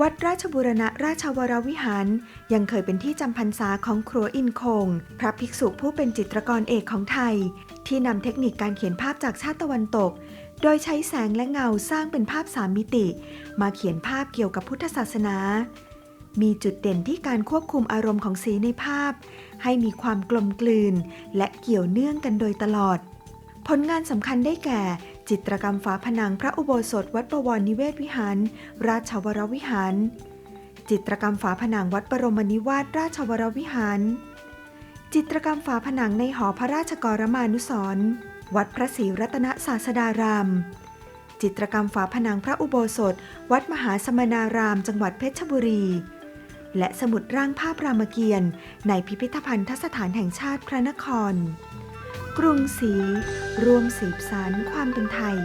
วัดราชบุรณะราชวรวิหาร ยังเคยเป็นที่จำพรรษาของครัวอินคง พระภิกษุผู้เป็นจิตรกรเอกของไทย ที่นำเทคนิคการเขียนภาพจากชาติตะวันตก โดยใช้แสงและเงาสร้างเป็นภาพสามมิติ มาเขียนภาพเกี่ยวกับพุทธศาสนา มีจุดเด่นที่การควบคุมอารมณ์ของสีในภาพ ให้มีความกลมกลืน และเกี่ยวเนื่องกันโดยตลอด ผลงานสำคัญได้แก่ จิตรกรรมฝาผนังพระอุโบสถวัดประวรนิเวศวิหาร ราชวรวิหาร จิตรกรรมฝาผนังวัดบรมนิวาสราชวรวิหาร จิตรกรรมฝาผนังในหอพระราชกรมานุสรณ์วัดพระศรีรัตนศาสดาราม จิตรกรรมฝาผนังพระอุโบสถ วัดมหาสมณารามจังหวัดเพชรบุรี และสมุดร่างภาพรามเกียรติ์ในพิพิธภัณฑสถานแห่งชาติพระนคร กรุงศรีรวมสืบสารความเป็นไทย